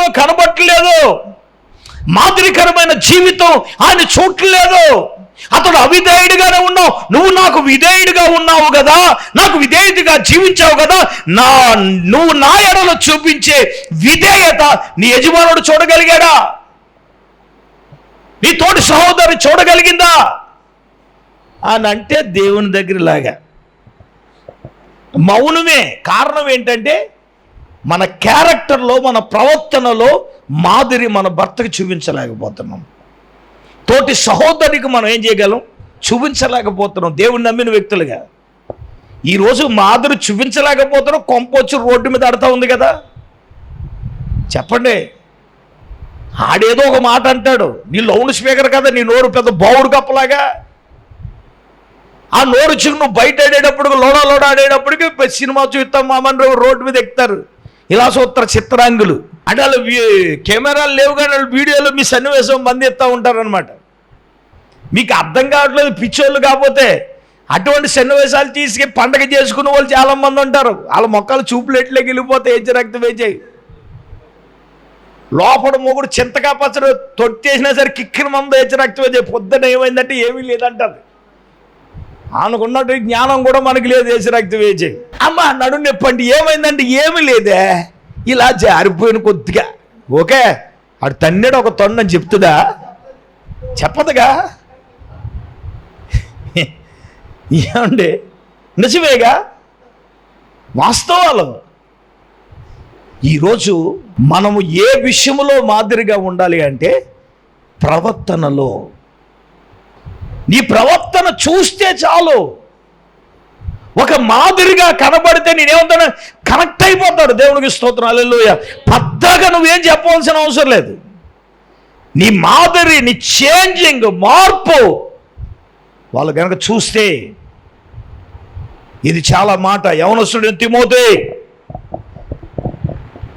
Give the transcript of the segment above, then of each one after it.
నీ కనబట్టలేదు మాదిరికరమైన జీవితం ఆయన చూడలేదు. అతడు అవిధేయుడిగానే ఉన్నావు. నువ్వు నాకు విధేయుడిగా ఉన్నావు కదా. నాకు విధేయుడిగా జీవించావు కదా. నా నువ్వు నా ఎడలో చూపించే విధేయత నీ యజమానుడు చూడగలిగాడా? నీ తోటి సహోదరి చూడగలిగిందా? అని అంటే దేవుని దగ్గర లాగా మౌనమే కారణం ఏంటంటే మన క్యారెక్టర్లో మన ప్రవర్తనలో మాదిరి మన భర్తకు చూపించలేకపోతున్నాం. తోటి సహోదరికి మనం ఏం చేయగలం? చూపించలేకపోతున్నాం. దేవుని నమ్మిన వ్యక్తులుగా. ఈరోజు మాదిరి చూపించలేకపోతున్నాం. కొంపొచ్చి రోడ్డు మీద ఆడుతూ ఉంది కదా. చెప్పండి. ఆడేదో ఒక మాట అంటాడు. నీ లౌడ్ స్పీకర్ కదా నీ నోరు పెద్ద బౌడు కప్పలాగా. ఆ నోరు చిన్న బయట ఆడేటప్పుడు లోడా లోడా ఆడేటప్పటికి సినిమా చూస్తాం మామని రోడ్డు మీద ఎక్కుతారు. ఇలా చూస్తారు చిత్రాంగులు. అంటే వాళ్ళు కెమెరాలు లేవు కానీ వాళ్ళు వీడియోలో మీ సన్నివేశం మంది ఉంటారనమాట మీకు అర్థం కావట్లేదు పిచ్చోళ్ళు కాకపోతే అటువంటి సన్నివేశాలు తీసుకు పండగ చేసుకునే వాళ్ళు చాలా మంది ఉంటారు. వాళ్ళ మొక్కలు చూపులెట్లే వెళ్ళిపోతే ఏచి రక్తం వేచేయి లోపల మొగుడు చింతకా పచ్చడి తొట్టేసినా సరే కిక్కిన మందు ఏచి రక్తం వేచేయి పొద్దున ఏమైందంటే ఏమీ లేదంటారు ఆమెకున్నట్టు జ్ఞానం కూడా మనకి లేదు వేసి వేచి. అమ్మ నడు నొప్పండి. ఏమైందంటే ఏమీ లేదే. ఇలా జారిపోయిన కొద్దిగా. ఓకే అటు తన్నడు ఒక తొండని చెప్తుందా? చెప్పదుగా. ఏమండి? నిజమేగా? వాస్తవాలు. ఈరోజు మనము ఏ విషయంలో మాదిరిగా ఉండాలి అంటే ప్రవర్తనలో నీ ప్రవర్తన చూస్తే చాలు. ఒక మాదిరిగా కనబడితే నేనేమంటాను? కనెక్ట్ అయిపోతాడు. దేవునికి స్తోత్రం. అల్లెలుయ పెద్దగా నువ్వేం చెప్పవలసిన అవసరం లేదు. నీ మాదిరి నీ చేంజింగ్ మార్పు వాళ్ళు కనుక చూస్తే ఇది చాలా మాట. యవనస్తుడు తిమోతే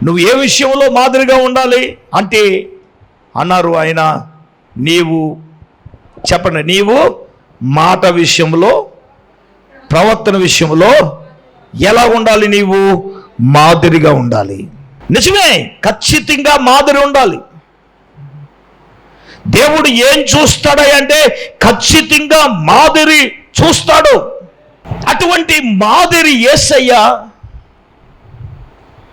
నువ్వు ఏ విషయంలో మాదిరిగా ఉండాలి? అంటే అన్నారు ఆయన నీవు చెప్పండి నీవు మాట విషయంలో ప్రవర్తన విషయంలో ఎలా ఉండాలి నీవు? మాదిరిగా ఉండాలి. నిజమే ఖచ్చితంగా మాదిరి ఉండాలి. దేవుడు ఏం చూస్తాడా అంటే ఖచ్చితంగా మాదిరి చూస్తాడు. అటువంటి మాదిరి ఏసయ్య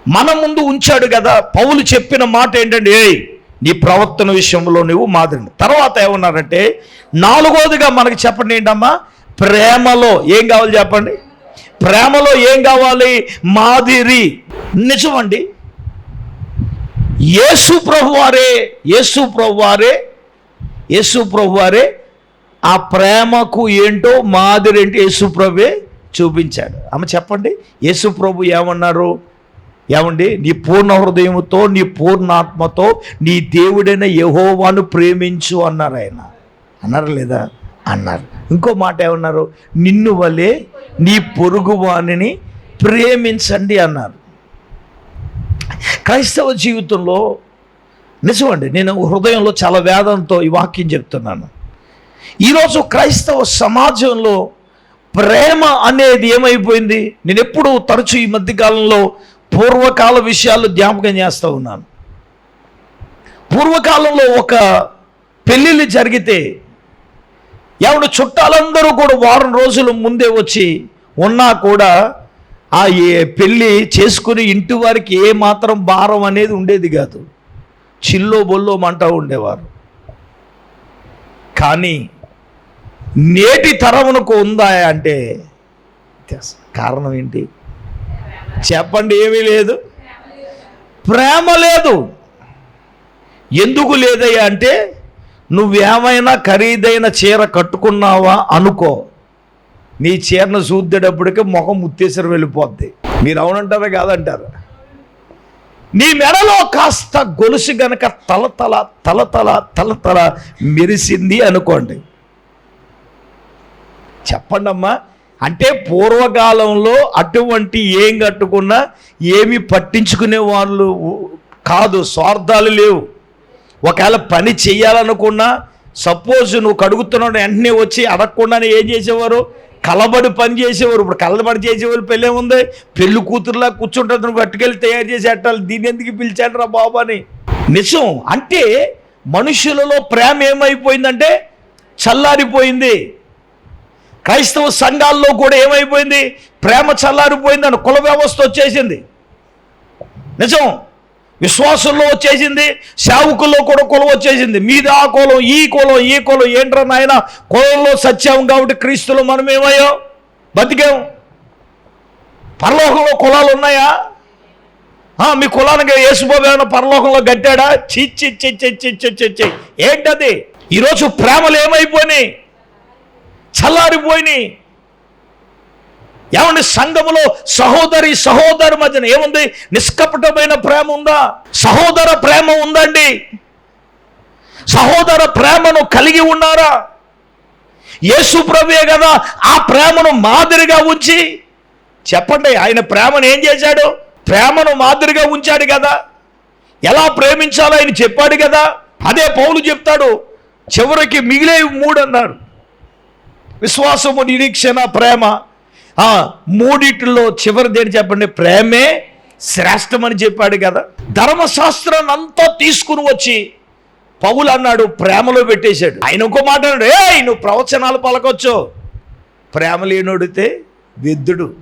మన ముందు ఉంచాడు కదా. పౌలు చెప్పిన మాట ఏంటంటే నీ ప్రవర్తన విషయంలో నువ్వు మాదిరి తర్వాత ఏమన్నారంటే నాలుగోదిగా మనకి చెప్పండి ఏంటమ్మా? ప్రేమలో ఏం కావాలి చెప్పండి? ప్రేమలో ఏం కావాలి? మాదిరి. నిజమండి. యేసు ప్రభు వారే యేసు ప్రభు వారే యేసు ప్రభు వారే ఆ ప్రేమకు ఏంటో మాదిరి ఏంటి యేసు ప్రభే చూపించాడు. ఆమె చెప్పండి యేసు ప్రభు ఏమన్నారు? ఏమండి? నీ పూర్ణ హృదయంతో నీ పూర్ణాత్మతో నీ దేవుడైన యహోవాను ప్రేమించు అన్నారు ఆయన. అన్నారు లేదా? అన్నారు. ఇంకో మాట ఏమన్నారు? నిన్ను వలే నీ పొరుగువాణిని ప్రేమించండి అన్నారు. క్రైస్తవ జీవితంలో నిజమండి నేను హృదయంలో చాలా వేదంతో ఈ వాక్యం చెప్తున్నాను. ఈరోజు క్రైస్తవ సమాజంలో ప్రేమ అనేది ఏమైపోయింది? నేను ఎప్పుడు తరచు ఈ మధ్యకాలంలో పూర్వకాల విషయాలు జ్ఞాపకం చేస్తూ ఉన్నాను. పూర్వకాలంలో ఒక పెళ్ళిళ్ళు జరిగితే ఎవడు చుట్టాలందరూ కూడా వారం రోజుల ముందే వచ్చి ఉన్నా కూడా ఆ ఏ పెళ్ళి చేసుకుని ఇంటి వారికి ఏ మాత్రం భారం అనేది ఉండేది కాదు. చిల్లో బొల్లో మంట ఉండేవారు. కానీ నేటి తరమునకు ఉందా అంటే కారణం ఏంటి? చెప్పండి ఏమీ లేదు. ప్రేమ లేదు. ఎందుకు లేదయ్యా అంటే నువ్వేమైనా ఖరీదైన చీర కట్టుకున్నావా అనుకో. నీ చీరను చూద్దేటప్పటికి ముఖం ముత్తేసరి వెళ్ళిపోద్ది. మీరు అవునంటారా కాదంటారు? నీ మెడలో కాస్త గొలుసు గనక తలతల తలతల తలతల మెరిసింది అనుకోండి. చెప్పండమ్మా అంటే పూర్వకాలంలో అటువంటి ఏం కట్టుకున్నా ఏమి పట్టించుకునే వాళ్ళు కాదు స్వార్థాలు లేవు. ఒకవేళ పని చేయాలనుకున్నా సపోజ్ నువ్వు కడుగుతున్నాడు వెంటనే వచ్చి అడగకుండానే ఏం చేసేవారు? కలబడి పని చేసేవారు. ఇప్పుడు కలబడి చేసేవారు పెళ్ళి ఏముంది పెళ్ళి కూతురులా కూర్చుంటుంది నువ్వు పట్టుకెళ్ళి తయారు చేసి అట్టాలి దీని ఎందుకు పిలిచాడు రా బాబు అని. నిజం. అంటే మనుషులలో ప్రేమ ఏమైపోయిందంటే చల్లారిపోయింది. క్రైస్తవ సంఘాల్లో కూడా ఏమైపోయింది? ప్రేమ చల్లారిపోయింది అని కుల వ్యవస్థ వచ్చేసింది. నిజం? విశ్వాసంలో వచ్చేసింది. సేవకుల్లో కూడా కులం వచ్చేసింది. మీద ఆ కులం ఈ కులం ఈ కులం ఏంట్రా నాయన? కులంలో సత్యం కాబట్టి క్రీస్తులు మనం ఏమయ్యో బతికాం. పరలోకంలో కులాలు ఉన్నాయా? మీ కులానికి యేసుబాబు ఏమైనా పరలోకంలో గట్టాడా? చిచ్చి చిచ్చి చిచ్చి చిచ్చి ఏంటది? ఈరోజు ప్రేమలు ఏమైపోయినాయి? చల్లారిపోయినాయి. ఏమండి సంఘములో సహోదరి సహోదరు మధ్యన ఏముంది? నిష్కపటమైన ప్రేమ ఉందా? సహోదర ప్రేమ ఉందండి. సహోదర ప్రేమను కలిగి ఉన్నారా? యేసు ప్రభువే కదా ఆ ప్రేమను మాదిరిగా ఉంచి. చెప్పండి ఆయన ప్రేమను ఏం చేశాడు? ప్రేమను మాదిరిగా ఉంచాడు కదా. ఎలా ప్రేమించాలో ఆయన చెప్పాడు కదా. అదే పౌలు చెప్తాడు చివరికి మిగిలే మూడు అన్నారు విశ్వాసము నిరీక్షణ ప్రేమ. ఆ మూడిటిలో చివరిది ఏంటి చెప్పండి? ప్రేమే శ్రేష్టమని చెప్పాడు కదా. ధర్మశాస్త్రాన్ని అంతా తీసుకుని వచ్చి పౌలు అన్నాడు ప్రేమలో పెట్టేశాడు. ఆయన ఇంకో మాట అన్నాడు ఏ నువ్వు ప్రవచనాలు పలకొచ్చు. ప్రేమ లేనోడితే విద్దుడు.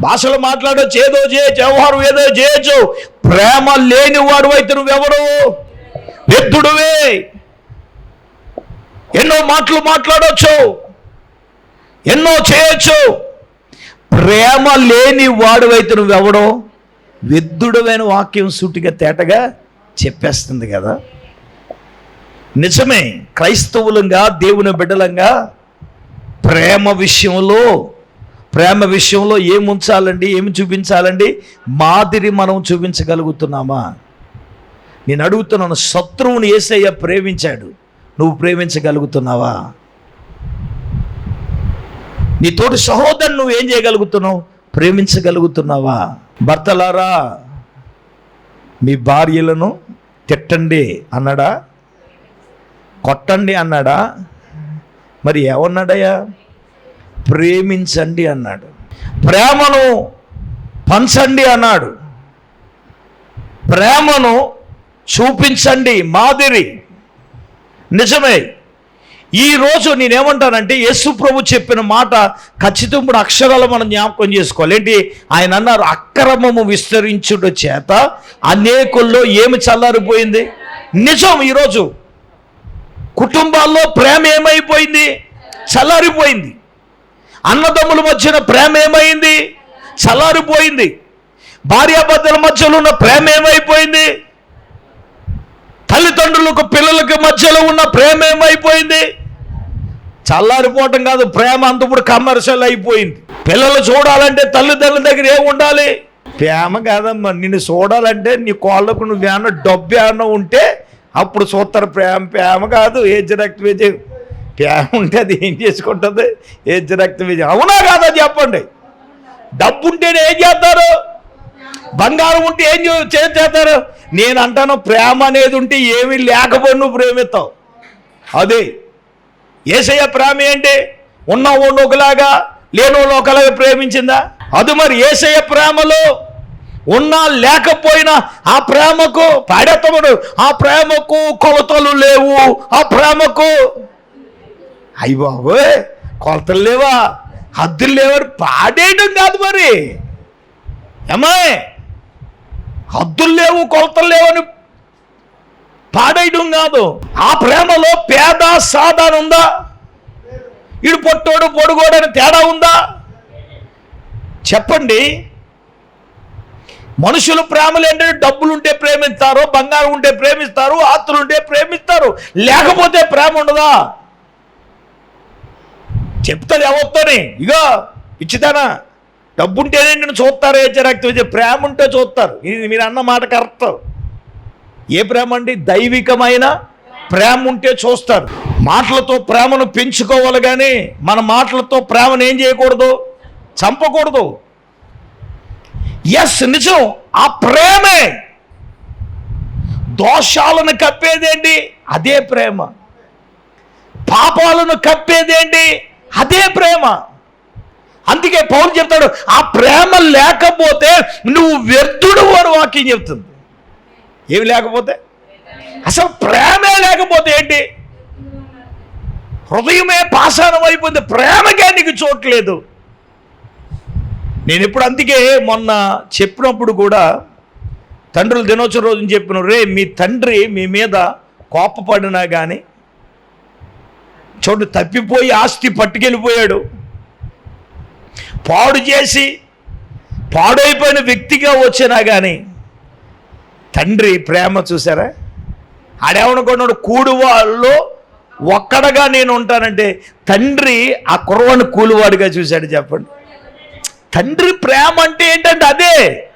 భాషలు మాట్లాడచ్చు ఏదో చేయొచ్చు వ్యవహారం ఏదో చేయొచ్చు ప్రేమ లేని వాడు అయితే నువ్వెవరు? విద్దుడువే. ఎన్నో మాటలు మాట్లాడవచ్చు ఎన్నో చేయొచ్చు. ప్రేమ లేని వాడువైతే నువ్వెవడో? విద్దుడమైన వాక్యం సూటిగా తేటగా చెప్పేస్తుంది కదా. నిజమే క్రైస్తవులంగా దేవుని బిడ్డలంగా ప్రేమ విషయంలో ప్రేమ విషయంలో ఏం ఉంచాలండి ఏమి చూపించాలండి? మాదిరి మనం చూపించగలుగుతున్నామా? నేను అడుగుతున్నాను శత్రువుని ఏసయ్య ప్రేమించాడు. నువ్వు ప్రేమించగలుగుతున్నావా? నీ తోటి సహోదరు నువ్వు ఏం చేయగలుగుతున్నావు? ప్రేమించగలుగుతున్నావా? భర్తలారా మీ భార్యలను తిట్టండి అన్నాడా? కొట్టండి అన్నాడా? మరి ఏమన్నాడయ్యా? ప్రేమించండి అన్నాడు. ప్రేమను పంచండి అన్నాడు. ప్రేమను చూపించండి మాదిరి. నిజమే. ఈరోజు నేనేమంటానంటే యేసు ప్రభు చెప్పిన మాట ఖచ్చితంగా ఇప్పుడు అక్షరాలు మనం జ్ఞాపకం చేసుకోవాలి. ఏంటి? ఆయన అన్నారు అక్రమము విస్తరించుట చేత అనేకుల్లో ఏమి చల్లారిపోయింది? నిజం ఈరోజు కుటుంబాల్లో ప్రేమ ఏమైపోయింది? చల్లారిపోయింది. అన్నదమ్ముల మధ్యన ప్రేమ ఏమైంది? చల్లారిపోయింది. భార్యాభర్తల మధ్యలో ఉన్న ప్రేమ ఏమైపోయింది? తల్లిదండ్రులకు పిల్లలకు మధ్యలో ఉన్న ప్రేమ ఏమైపోయింది? చల్లారిపోవటం కాదు ప్రేమ అంత ఇప్పుడు కమర్షియల్ అయిపోయింది. పిల్లలు చూడాలంటే తల్లిదండ్రుల దగ్గర ఏమి ఉండాలి? ప్రేమ కాదమ్మా నిన్ను చూడాలంటే నీ కోళ్ళకు నువ్వు ఏమన్నా డబ్బు ఏమన్నా ఉంటే అప్పుడు చూస్తారు. ప్రేమ ప్రేమ కాదు ఏజ్ రక్త విజయం. ప్రేమ ఉంటే అది ఏం చేసుకుంటుంది? ఏజ్ రక్త విజయం. అవునా కాదా చెప్పండి? డబ్బు ఉంటేనే ఏం చేస్తారు? బంగారం ఉంటే ఏం చేస్తారు? నేను అంటాను ప్రేమ అనేది ఉంటే ఏమీ లేకపోయి నువ్వు ప్రేమిస్తావు. అదే. ఏసయ్య ప్రేమ ఏంటి? ఉన్న వాళ్ళు ఒకలాగా లేని వాళ్ళు ఒకలాగా ప్రేమించిందా? అది మరి ఏసయ్య ప్రేమలో ఉన్నా లేకపోయినా ఆ ప్రేమకు పాడేత్తముడు. ఆ ప్రేమకు కొలతలు లేవు. ఆ ప్రేమకు అయ్యి బాబోయ్ కొలతలు లేవా? హద్దులు లేవని పాడేయడం కాదు మరి. ఏమాయ్. హద్దులు లేవు కొలతలు లేవని పాడేయడం కాదు. ఆ ప్రేమలో పేద సాధారణ ఉందా? ఇడు పొట్టోడు పొడుగోడని తేడా ఉందా? చెప్పండి. మనుషులు ప్రేమలు ఏంటంటే డబ్బులు ఉంటే ప్రేమిస్తారు బంగారం ఉంటే ప్రేమిస్తారు ఆస్తులు ఉంటే ప్రేమిస్తారు. లేకపోతే ప్రేమ ఉండదా? చెప్తారు ఎవరితోని? ఇగో ఇచ్చిదానా డబ్బు ఉంటేనే నేను చూస్తారు ఏ ప్రేమ ఉంటే చూస్తారు. ఇది మీరు అన్న మాట కరెక్ట్ ఏ ప్రేమ అండి? దైవికమైన ప్రేమ ఉంటే చూస్తారు. మాటలతో ప్రేమను పెంచుకోవాలి కానీ మన మాటలతో ప్రేమను ఏం చేయకూడదు? చంపకూడదు. ఎస్ నిజం. ఆ ప్రేమే. దోషాలను కప్పేదేంటి? అదే ప్రేమ. పాపాలను కప్పేదేంటి? అదే ప్రేమ. అందుకే పౌరు చెప్తాడు ఆ ప్రేమ లేకపోతే నువ్వు వ్యర్థుడు అని వాక్యం చెప్తుంది. ఏమి లేకపోతే? అసలు ప్రేమే లేకపోతే ఏంటి? హృదయమే పాషాణం అయిపోయింది ప్రేమకే నీకు చోట్లేదు నేను ఇప్పుడు అందుకే మొన్న చెప్పినప్పుడు కూడా తండ్రుల దినోత్సవం రోజున చెప్పిన రే మీ తండ్రి మీ మీద కోపపడినా కానీ చోటు తప్పిపోయి ఆస్తి పట్టుకెళ్ళిపోయాడు. పాడు చేసి పాడైపోయిన వ్యక్తిగా వచ్చినా కానీ తండ్రి ప్రేమ చూసారా? ఆడేమనుకున్నాడు కూడు వాళ్ళు ఒక్కడగా నేను ఉంటానంటే తండ్రి ఆ కుర్రవాడిని కూలివాడిగా చూశాడు చెప్పండి. తండ్రి ప్రేమ అంటే ఏంటంటే అదే.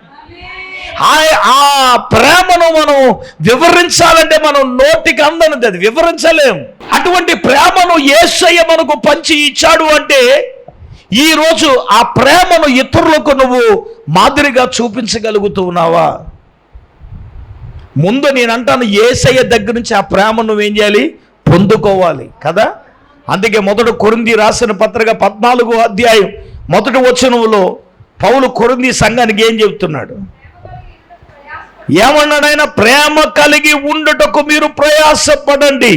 ఆ- ఆ ప్రేమను మనం వివరించాలంటే మనం నోటికి అందనిది అది వివరించలేం. అటువంటి ప్రేమను ఏసయ్య మనకు పంచి ఇచ్చాడు అంటే ఈ రోజు ఆ ప్రేమను ఇతరులకు నువ్వు మాదిరిగా చూపించగలుగుతూ ఉన్నావా? ముందు నేను అంటాను ఏసయ్య దగ్గర నుంచి ఆ ప్రేమ నువ్వేం చేయాలి? పొందుకోవాలి కదా? అందుకే మొదట కొరింది రాసిన పత్రిక పద్నాలుగో అధ్యాయం మొదటి వచనంలో పౌలు కొరింది సంఘానికి ఏం చెప్తున్నాడు ఏమన్నాడు ఆయన ప్రేమ కలిగి ఉండుటకు మీరు ప్రయాసపడండి.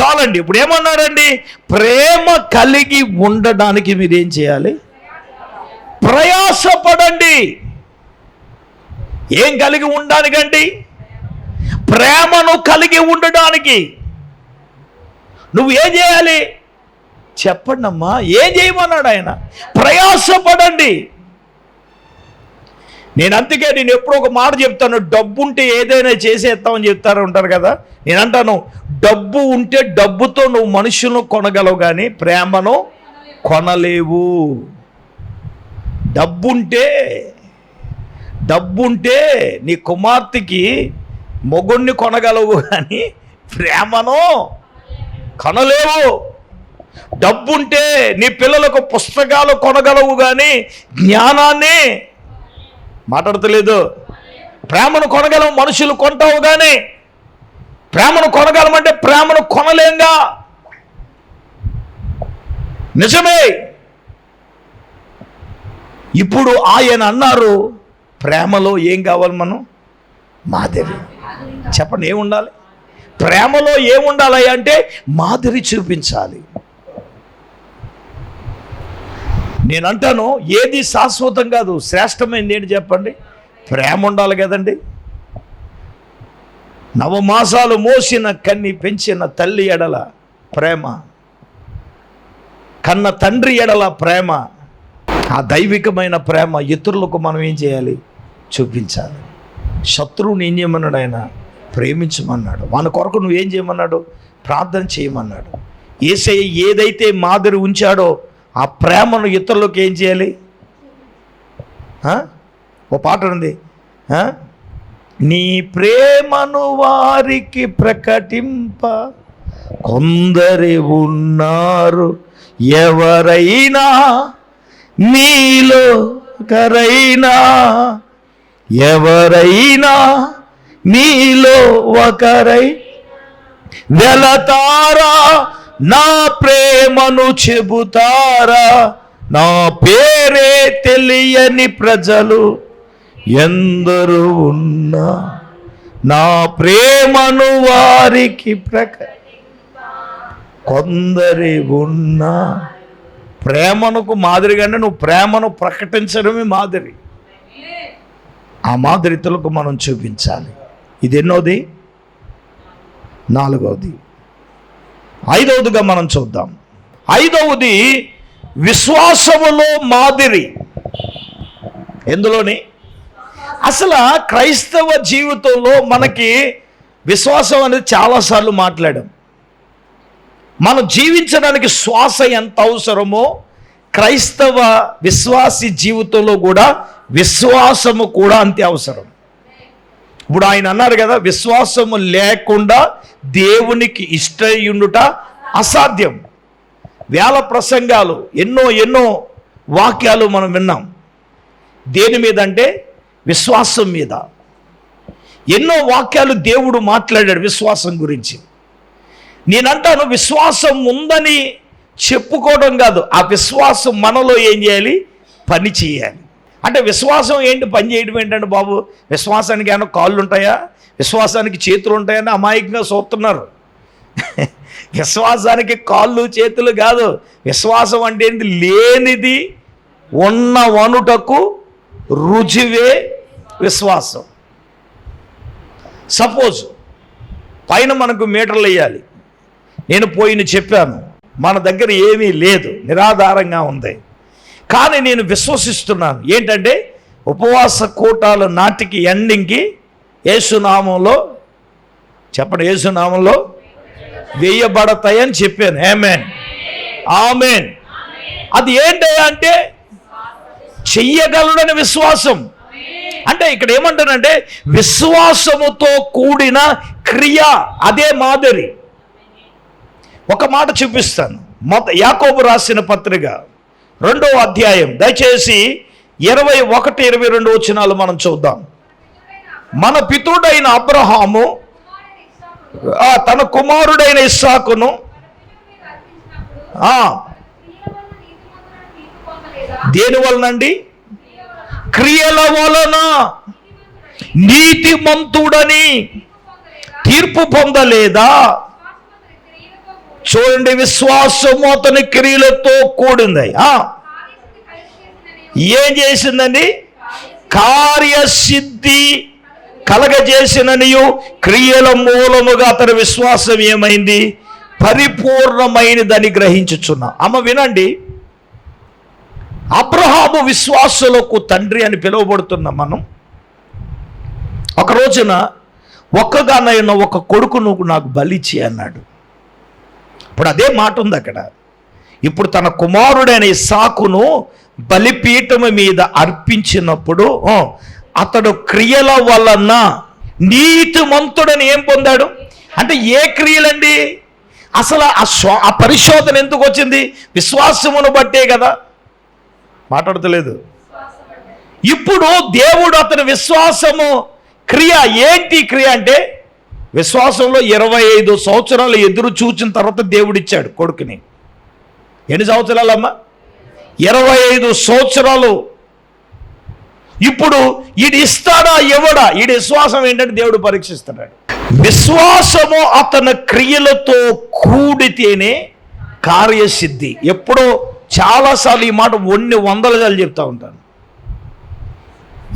చాలండి. ఇప్పుడు ఏమన్నాడండి ప్రేమ కలిగి ఉండడానికి మీరు ఏం చేయాలి? ప్రయాసపడండి. ఏం కలిగి ఉండడానికండి? ప్రేమను కలిగి ఉండడానికి. నువ్వు ఏం చేయాలి? చెప్పండి అమ్మా ఏం చేయమన్నాడు ఆయన? ప్రయాసపడండి. నేను అందుకే నేను ఎప్పుడో ఒక మాట చెప్తాను డబ్బు ఉంటే ఏదైనా చేసేస్తామని చెప్తారు ఉంటారు కదా? నేను అంటాను డబ్బు ఉంటే డబ్బుతో నువ్వు మనుషులను కొనగలవు కానీ ప్రేమను కొనలేవు. డబ్బుంటే డబ్బుంటే నీ కుమార్తెకి మొగుణ్ణి కొనగలవు కానీ ప్రేమను కొనలేవు. డబ్బుంటే నీ పిల్లలకు పుస్తకాలు కొనగలవు కానీ జ్ఞానాన్ని మాట్లాడతలేదు. ప్రేమను కొనగలం మనుషులు కొంటావు కానీ ప్రేమను కొనగలమంటే ప్రేమను కొనలేంగా. నిజమే. ఇప్పుడు ఆయన అన్నారు ప్రేమలో ఏం కావాలి మనం? మాదిరి చెప్పండి ఏముండాలి? ఉండాలి ప్రేమలో ఏముండాలి అంటే మాదిరి చూపించాలి. నేను అంటాను ఏది శాశ్వతం కాదు శ్రేష్టమైనది ఏంటి చెప్పండి? ప్రేమ ఉండాలి కదండి. నవమాసాలు మోసిన కన్ని పెంచిన తల్లి ఎడల ప్రేమ. కన్న తండ్రి ఎడల ప్రేమ. ఆ దైవికమైన ప్రేమ ఇతరులకు మనం ఏం చేయాలి? చూపించాలి. శత్రువుని ఏం చేయమన్నాడు ఆయన? ప్రేమించమన్నాడు. వాని కొరకు నువ్వు ఏం చేయమన్నాడు? ప్రార్థన చేయమన్నాడు. ఏసై ఏదైతే మాదిరి ఉంచాడో ఆ ప్రేమను ఇతరులకు ఏం చేయాలి? ఓ పాట ఉంది. నీ ప్రేమను వారికి ప్రకటింప. కొందరి ఉన్నారు. ఎవరైనా నీలో ఒకరైనా. ఎవరైనా నీలో ఒకరై. వెళతారా నా ప్రేమను చెబుతారా? నా పేరే తెలియని ప్రజలు ఎందరు ఉన్నా నా ప్రేమను వారికి ప్రక కొందరి ఉన్నా. ప్రేమనుకు మాదిరిగానే నువ్వు ప్రేమను ప్రకటించడమే మాదిరి. ఆ మాదిరితలకు మనం చూపించాలి. ఇది ఎన్నోది? నాలుగవది ఐదవదిగా మనం చూద్దాం. ఐదవది విశ్వాసములో మాదిరి. ఎందులోని? అసలు క్రైస్తవ జీవితంలో మనకి విశ్వాసం అనేది చాలాసార్లు మాట్లాడాం. మనం జీవించడానికి శ్వాస ఎంత అవసరమో క్రైస్తవ విశ్వాసి జీవితంలో కూడా విశ్వాసము కూడా అంతే అవసరం. ఇప్పుడు ఆయన అన్నారు కదా విశ్వాసము లేకుండా దేవునికి ఇష్టయుండుట అసాధ్యం. వేల ప్రసంగాలు ఎన్నో ఎన్నో వాక్యాలు మనం విన్నాం. దేని మీద అంటే విశ్వాసం మీద. ఎన్నో వాక్యాలు దేవుడు మాట్లాడాడు విశ్వాసం గురించి. నేనంటాను విశ్వాసం ఉందని చెప్పుకోవడం కాదు ఆ విశ్వాసం మనలో ఏం చేయాలి? పని చేయాలి. అంటే విశ్వాసం ఏంటి? పని చేయడం ఏంటంటే బాబు? విశ్వాసానికి ఏమైనా కాళ్ళు ఉంటాయా విశ్వాసానికి చేతులు ఉంటాయని అమాయకంగా చూస్తున్నారు విశ్వాసానికి కాళ్ళు చేతులు కాదు. విశ్వాసం అంటే ఏంటి? లేనిది ఉన్న వనుటకు రుజువే విశ్వాసం. సపోజ్ పైన మనకు మీటర్లు వేయాలి. నేను పోయిన చెప్పాను. మన దగ్గర ఏమీ లేదు. నిరాధారంగా ఉంది. కానీ నేను విశ్వసిస్తున్నాను. ఏంటంటే ఉపవాస కూటాల నాటికి ఎండింగ్కి యేసునామంలో చెప్పండి యేసునామంలో వేయబడతాయని చెప్పాను. ఏమేన్ ఆమెన్ అది ఏంటి అంటే చెయ్యగలడని విశ్వాసం. అంటే ఇక్కడ ఏమంటానంటే విశ్వాసముతో కూడిన క్రియ అదే మాదిరి. ఒక మాట చూపిస్తాను. మొత్త యాకోబు రాసిన పత్రిక రెండవ అధ్యాయం. దయచేసి ఇరవై ఒకటి ఇరవై రెండు వచనాలు మనం చూద్దాం. మన పితృడైన అబ్రహాము తన కుమారుడైన ఇస్సాకును దేని వలనండి? క్రియల వలన నీతిమంతుడని తీర్పు పొందలేదా? చూడండి విశ్వాసము అతని క్రియలతో కూడింది. ఆ, ఏం చేసిందండి? కార్యసిద్ధి కలగజేసిననియు క్రియల మూలముగా అతని విశ్వాసం ఏమైంది? పరిపూర్ణమైనదని గ్రహించుచున్నా. అమ్మ వినండి. అబ్రహాము విశ్వాసులకు తండ్రి అని పిలువబడుతున్నాం మనం ఒక రోజున ఒక్కగానైనా ఒక కొడుకు నువ్వు నాకు బలిచి అన్నాడు. ఇప్పుడు అదే మాట ఉంది అక్కడ. ఇప్పుడు తన కుమారుడైన సాకును బలిపీఠం మీద అర్పించినప్పుడు అతడు క్రియల వలన నీతిమంతుడని ఏం పొందాడు? అంటే ఏ క్రియలండి? అసలు ఆ శో ఆ పరిశోధన ఎందుకు వచ్చింది? విశ్వాసమును బట్టే కదా. మాట్లాడతలేదు. ఇప్పుడు దేవుడు అతని విశ్వాసము క్రియ ఏంటి? క్రియ అంటే విశ్వాసంలో ఇరవై ఐదు సంవత్సరాలు ఎదురు చూచిన తర్వాత దేవుడిచ్చాడు కొడుకుని. ఎన్ని సంవత్సరాలమ్మా? ఇరవై ఐదు సంవత్సరాలు. ఇప్పుడు ఈడు ఇస్తాడా ఇవ్వడా? ఈడి విశ్వాసం ఏంటంటే దేవుడు పరీక్షిస్తున్నాడు. విశ్వాసము అతని క్రియలతో కూడితేనే కార్యసిద్ధి. ఎప్పుడో చాలాసార్లు ఈ మాట ఒన్ని వందల సార్లు చెప్తా ఉంటాను.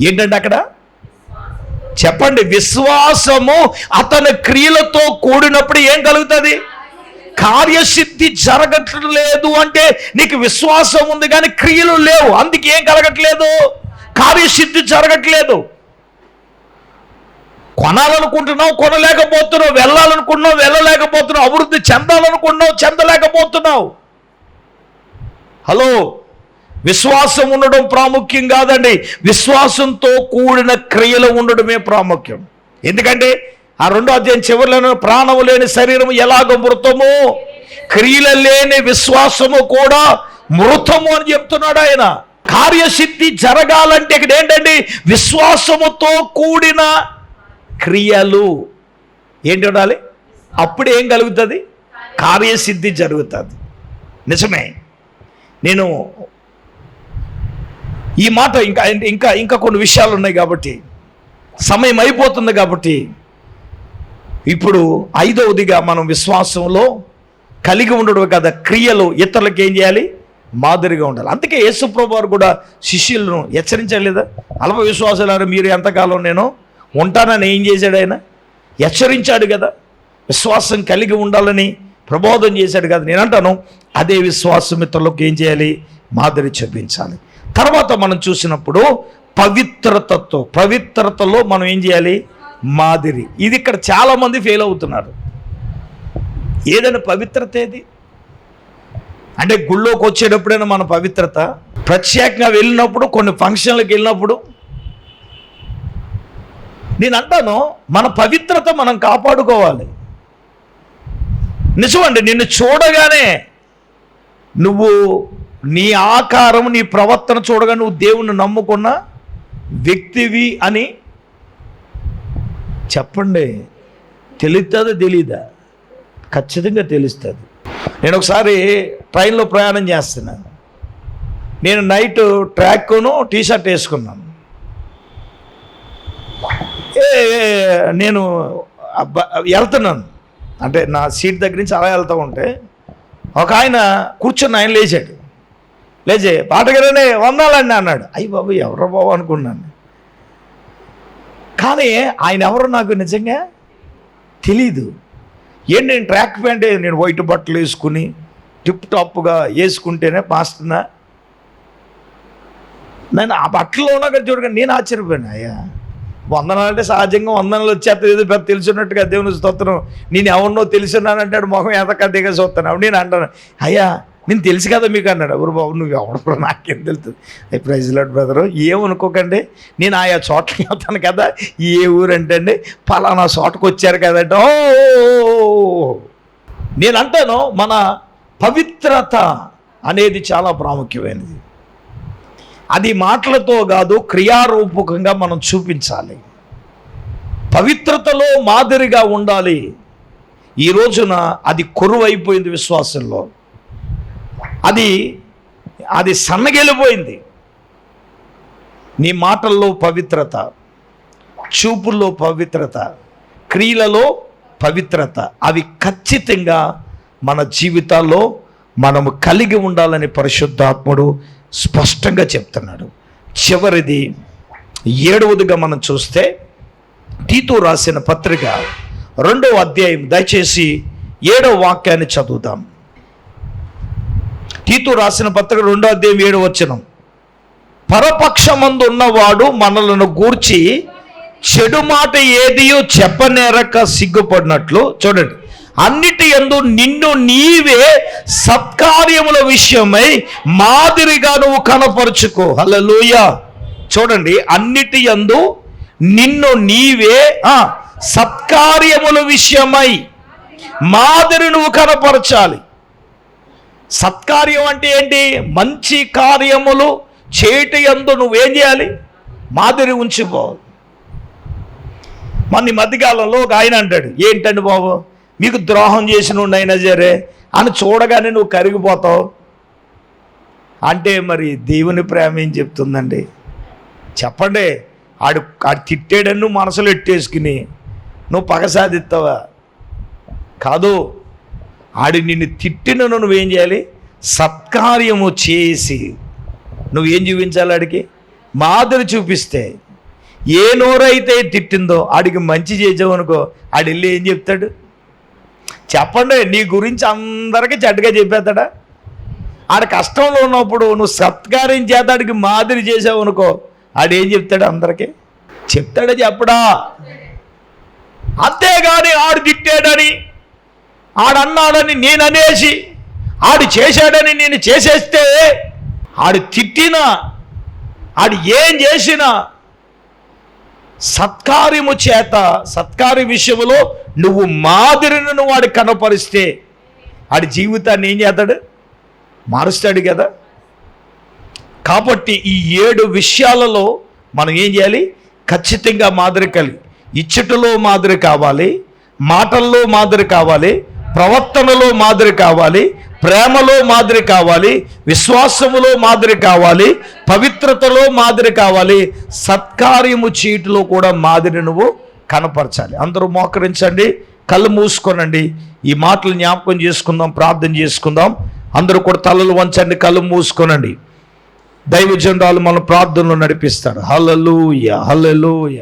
ఏంటంటే అక్కడ? చెప్పండి విశ్వాసము అతని క్రియలతో కూడినప్పుడు ఏం కలుగుతుంది? కార్యసిద్ధి జరగట్లేదు అంటే నీకు విశ్వాసం ఉంది కానీ క్రియలు లేవు అందుకే ఏం కలగట్లేదు? కార్యసిద్ధి జరగట్లేదు. కొనాలనుకుంటున్నావు కొనలేకపోతున్నావు వెళ్ళాలనుకుంటున్నావు వెళ్ళలేకపోతున్నావు అభివృద్ధి చెందాలనుకుంటున్నావు చెందలేకపోతున్నావు. హలో విశ్వాసం ఉండడం ప్రాముఖ్యం కాదండి. విశ్వాసంతో కూడిన క్రియలు ఉండడమే ప్రాముఖ్యం. ఎందుకంటే ఆ రెండో అధ్యాయం చివరిలో ప్రాణము లేని శరీరం ఎలాగ మృతము క్రియలు లేని విశ్వాసము కూడా మృతము అని చెప్తున్నాడు ఆయన. కార్యసిద్ధి జరగాలంటే ఇక్కడ ఏంటండి? విశ్వాసముతో కూడిన క్రియలు. ఏంటి ఉండాలి? అప్పుడు ఏం కలుగుతుంది? కార్యసిద్ధి జరుగుతుంది. నిజమే. నేను ఈ మాట ఇంకా ఇంకా ఇంకా కొన్ని విషయాలు ఉన్నాయి కాబట్టి సమయం అయిపోతుంది కాబట్టి ఇప్పుడు ఐదవదిగా మనం విశ్వాసంలో కలిగి ఉండడం కదా క్రియలు ఇతరులకు ఏం చేయాలి? మాదిరిగా ఉండాలి. అందుకే యేసుప్రభు వారు కూడా శిష్యులను హెచ్చరించలేదా? అల్ప విశ్వాసాలు మీరు ఎంతకాలం నేను ఉంటానని ఏం చేశాడు ఆయన? హెచ్చరించాడు కదా. విశ్వాసం కలిగి ఉండాలని ప్రబోధం చేశాడు కదా. నేను అంటాను అదే విశ్వాసం ఇతరులకు ఏం చేయాలి? మాదిరి చూపించాలి. తర్వాత మనం చూసినప్పుడు పవిత్రతతో పవిత్రతలో మనం ఏం చేయాలి? మాదిరి. ఇది ఇక్కడ చాలామంది ఫెయిల్ అవుతున్నారు. ఏదైనా పవిత్రత ఏది? అంటే గుళ్ళోకి వచ్చేటప్పుడైనా మన పవిత్రత? ప్రత్యేకంగా వెళ్ళినప్పుడు కొన్ని ఫంక్షన్లకు వెళ్ళినప్పుడు? నేను అంటాను మన పవిత్రత మనం కాపాడుకోవాలి. నిజమండి నిన్ను చూడగానే నువ్వు నీ ఆకారం నీ ప్రవర్తన చూడగా నువ్వు దేవుణ్ణి నమ్ముకున్న వ్యక్తివి అని చెప్పండి. తెలుస్తుందో తెలీదా? ఖచ్చితంగా తెలుస్తుంది నేను ఒకసారి ట్రైన్లో ప్రయాణం చేస్తున్నాను నేను నైట్ ట్రాక్ను టీషర్ట్ వేసుకున్నాను. ఏ నేను వెళ్తున్నాను. అంటే నా సీట్ దగ్గర నుంచి అలా వెళ్తూ ఉంటే ఒక ఆయన కూర్చొని ఆయన లేచాడు. లేచి పాటగానే వందాలండి అన్నాడు. అయ్యి బాబు ఎవరో బాబు అనుకున్నాను. కానీ ఆయన ఎవరు నాకు నిజంగా తెలీదు. ఏంటి నేను ట్రాక్ ప్యాంట్ నేను వైట్ బట్టలు వేసుకుని టిప్ టాప్గా వేసుకుంటేనే పాస్తున్నా? నేను ఆ బట్టలో ఉన్నా చూడగా నేను ఆశ్చర్యపోయాను. అయ్యా వందనాలు అంటే సహజంగా వందనాలు వచ్చేస్తుంది ఏదో పెద్ద తెలిసినట్టుగా దేవుని స్తోత్రం నేను ఎవరినో తెలిసినానంటాడు మొహం ఎదక దిగ చూస్తున్నావు నేను అంటాను అయ్యా నేను తెలుసు కదా మీకు అన్నాడు. ఎవరు బాబు నువ్వు ఎవడో నాకేం తెలుస్తుంది అయి ప్రైజ్ లాడ్ బ్రదరు ఏమనుకోకండి నేను ఆయా చోట్లకి వెళ్తాను కదా. ఏ ఊరు అంటే అండి పలానా చోటకు వచ్చారు కదంటే ఓ నేను అంటాను మన పవిత్రత అనేది చాలా ప్రాముఖ్యమైనది. అది మాటలతో కాదు క్రియారూపకంగా మనం చూపించాలి. పవిత్రతలో మాదిరిగా ఉండాలి. ఈ రోజున అది కొరువైపోయింది విశ్వాసంలో. అది అది సన్నగిలిపోయింది. నీ మాటల్లో పవిత్రత చూపుల్లో పవిత్రత క్రియలలో పవిత్రత అవి ఖచ్చితంగా మన జీవితాల్లో మనము కలిగి ఉండాలని పరిశుద్ధాత్ముడు స్పష్టంగా చెప్తున్నాడు. చివరిది ఏడవదిగా మనం చూస్తే తీతు రాసిన పత్రిక రెండవ అధ్యాయం దయచేసి ఏడవ వాక్యాన్ని చదువుదాం. తీతు రాసిన పత్రిక రెండో అధ్యాయం ఏడు వచనం. పరపక్షమందు ఉన్నవాడు మనలను గూర్చి చెడు మాట ఏదియో చెప్పనేరక సిగ్గుపడినట్లు చూడండి. అన్నిటి యందు నిన్ను నీవే సత్కార్యముల విషయమై మాదిరిగా నువ్వు కనపరుచుకో. హల్లెలూయ. చూడండి అన్నిటి యందు నిన్ను నీవే సత్కార్యముల విషయమై మాదిరి నువ్వు కనపరచాలి. సత్కార్యం అంటే ఏంటి? మంచి కార్యములు చేటి ఎందు నువ్వేం చేయాలి? మాదిరి ఉంచుకో. మన మధ్యకాలంలో ఒక ఆయన అంటాడు ఏంటండి బాబు? మీకు ద్రోహం చేసిన అయినా సరే అని చూడగానే నువ్వు కరిగిపోతావు. అంటే మరి దేవుని ప్రేమ ఏం చెప్తుందండి? చెప్పండి ఆడు ఆడు తిట్టాడని నువ్వు మనసులో ఎట్టేసుకుని నువ్వు పగ సాధిస్తావా? కాదు ఆడి నిన్ను తిట్టిన నువ్వేం చేయాలి? సత్కార్యము చేసి నువ్వేం చూపించాలి ఆడికి? మాదిరి చూపిస్తే. ఏ నోరైతే తిట్టిందో ఆడికి మంచి చేసావు అనుకో ఆడు వెళ్ళి ఏం చెప్తాడు? చెప్పండి నీ గురించి అందరికీ చెడ్డగా చెప్పేస్తాడా? ఆడ కష్టంలో ఉన్నప్పుడు నువ్వు సత్కార్యం చేత ఆడికి మాదిరి చేసావు అనుకో ఆడేం చెప్తాడు అందరికీ? చెప్తాడా చెప్పడా? అంతేగాని ఆడు తిట్టాడని ఆడన్నాడని నేను అనేసి ఆడు చేశాడని నేను చేసేస్తే ఆడు తిట్టినా ఆడు ఏం చేసినా సత్కార్యము చేత సత్కార్య విషయంలో నువ్వు మాదిరిని నువ్వు వాడు కనపరిస్తే ఆడి జీవితాన్ని ఏం చేస్తాడు? మారుస్తాడు కదా. కాబట్టి ఈ ఏడు విషయాలలో మనం ఏం చేయాలి? ఖచ్చితంగా మాదిరి కలిగి ఇచ్చటలో మాదిరి కావాలి మాటల్లో మాదిరి కావాలి ప్రవర్తనలో మాదిరి కావాలి ప్రేమలో మాదిరి కావాలి విశ్వాసములో మాదిరి కావాలి పవిత్రతలో మాదిరి కావాలి సత్కార్యము చీటిలో కూడా మాదిరి నువ్వు కనపరచాలి. అందరూ మోకరించండి కళ్ళు మూసుకోనండి. ఈ మాటలు జ్ఞాపకం చేసుకుందాం ప్రార్థన చేసుకుందాం. అందరూ కూడా తలలు వంచండి కళ్ళు మూసుకోనండి. దైవజనురాలు మన ప్రార్థనలో నడిపిస్తారు హలలుయ హలలుయ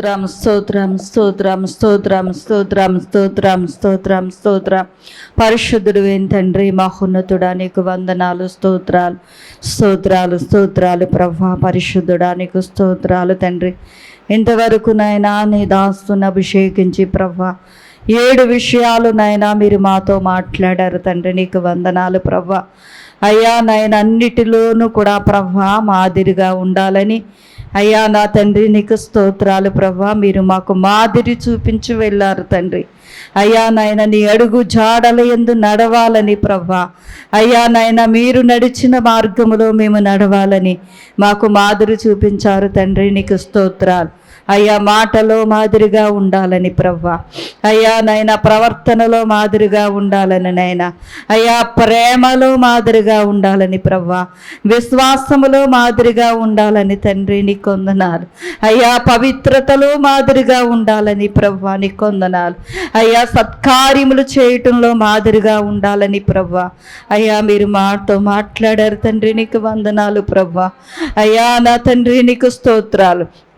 స్తోత్రం స్తోత్రం స్తోత్రం స్తోత్రం స్తోత్రం స్తోత్రం స్తోత్రం స్తోత్రం. పరిశుద్ధుడు ఏం తండ్రి మహోన్నతుడా నీకు వందనాలు స్తోత్రాలు. స్తోత్రాలు స్తోత్రాలు ప్రభా పరిశుద్ధుడా నీకు స్తోత్రాలు తండ్రి. ఇంతవరకు నాయనా నీ దాస్తుని అభిషేకించి ప్రభా ఏడు విషయాలు నాయనా మీరు మాతో మాట్లాడారు తండ్రి నీకు వందనాలు ప్రభా. అయ్యా నాయన అన్నిటిలోనూ కూడా ప్రభా మాదిరిగా ఉండాలని అయ్యా నా తండ్రి నీకు స్తోత్రాలు ప్రభా. మీరు మాకు మాదిరి చూపించి వెళ్ళారు తండ్రి. అయ్యా నాయన నీ అడుగు జాడల ఎందు నడవాలని ప్రభా. అయ్యా నాయన మీరు నడిచిన మార్గములో మేము నడవాలని మాకు మాదిరి చూపించారు తండ్రి నీకు స్తోత్రాలు. అయ్యా మాటలో మాదిరిగా ఉండాలని ప్రవ్వా అయ్యా నాయన ప్రవర్తనలో మాదిరిగా ఉండాలని నాయన. అయ్యా ప్రేమలో మాదిరిగా ఉండాలని ప్రవ్వా విశ్వాసములో మాదిరిగా ఉండాలని తండ్రి నీ కొందనాలు అయ్యా పవిత్రతలో మాదిరిగా ఉండాలని ప్రవ్వా నీ కొందనాలు అయ్యా సత్కార్యములు చేయటంలో మాదిరిగా ఉండాలని ప్రవ్వ. అయ్యా మీరు మాతో మాట్లాడారు తండ్రి నీకు వందనాలు ప్రవ్వ. అయ్యా నా తండ్రి నీకు స్తోత్రాలు.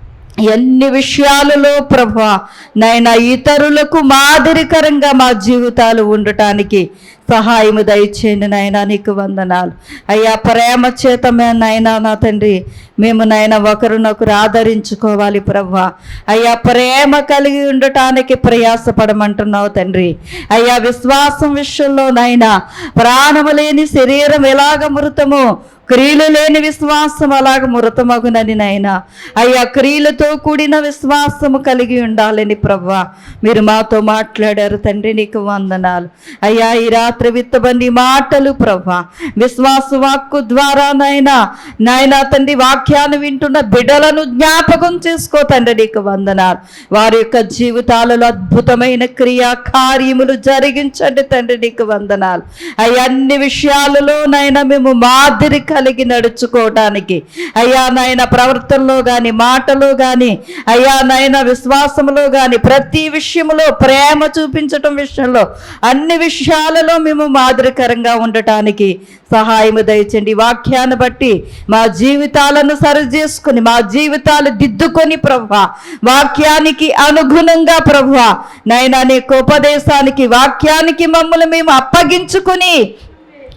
ఎన్ని విషయాలలో ప్రభా నైనా ఇతరులకు మాదిరికరంగా మా జీవితాలు ఉండటానికి సహాయము దయచేయండి నాయన నీకు వందనాలు. అయ్యా ప్రేమ చేత మే- నాయనా నా తండ్రి మేము నాయన ఒకరినొకరు ఆదరించుకోవాలి ప్రవ్వా. అయ్యా ప్రేమ కలిగి ఉండటానికి ప్రయాసపడమంటున్నావు తండ్రి. అయ్యా విశ్వాసం విషయంలో నాయన ప్రాణము లేని శరీరం ఎలాగ మృతమో క్రియలు లేని విశ్వాసం అలాగ మృతమగునని నాయనా. అయ్యా క్రియలతో కూడిన విశ్వాసము కలిగి ఉండాలని ప్రవ్వా. మీరు మాతో మాట్లాడారు తండ్రి నీకు వందనాలు. అయ్యా ఈ రాత్రి విత్తబండి మాటలు ప్రభా విశ్వాస వాక్కు ద్వారా నైనా నాయనా తండ్రి వాక్యాన్ని వింటున్న బిడలను జ్ఞాపకం చేసుకో తండ్రి నీకు వందనాలు. వారి యొక్క జీవితాలలో అద్భుతమైన క్రియా కార్యములు జరిగించండి తండ్రి నీకు వందనాలు. అన్ని విషయాలలో నైనా మేము మాదిరి కలిగి నడుచుకోవటానికి. అయ్యా నాయన ప్రవర్తనలో కానీ మాటలో కానీ అయ్యా నాయన విశ్వాసంలో కానీ ప్రతి విషయంలో ప్రేమ చూపించటం విషయంలో అన్ని విషయాలలో మేము మాదిరికరంగా ఉండటానికి సహాయము దయచండి. వాక్యాన్ని బట్టి మా జీవితాలను సరి చేసుకుని మా జీవితాలు దిద్దుకొని ప్రభు వాక్యానికి అనుగుణంగా ప్రభు నైనా నీకు ఉపదేశానికి వాక్యానికి మమ్మల్ని మేము అప్పగించుకుని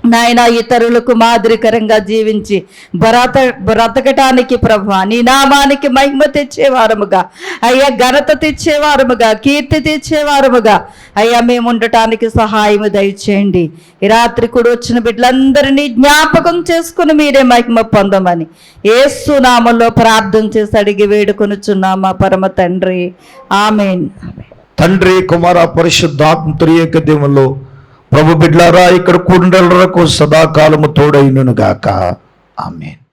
నాయన ఇతరులకు మాదిరికరంగా జీవించి బ్రత బ్రతకటానికి ప్రభు నీ నామానికి మహిమ తెచ్చేవారముగా. అయ్యా ఘనత తెచ్చేవారముగా కీర్తి తెచ్చేవారముగా. అయ్యా మేము ఉండటానికి సహాయము దయచేయండి. ఈ రాత్రి కూడా వచ్చిన బిడ్డలందరినీ జ్ఞాపకం చేసుకుని మీరే మహిమ పొందమని ఏసు నామంలో ప్రార్థన చేసి అడిగి వేడుకొనుచున్నామా పరమ తండ్రి. ఆమెన్. తండ్రి కుమార పరిశుద్ధాత్మ త్రియేక దేవుల్లో ప్రభు బిడ్లారా ఇక్కడ కూడినలకు సదాకాలము తోడైనను గాక. ఆమెన్.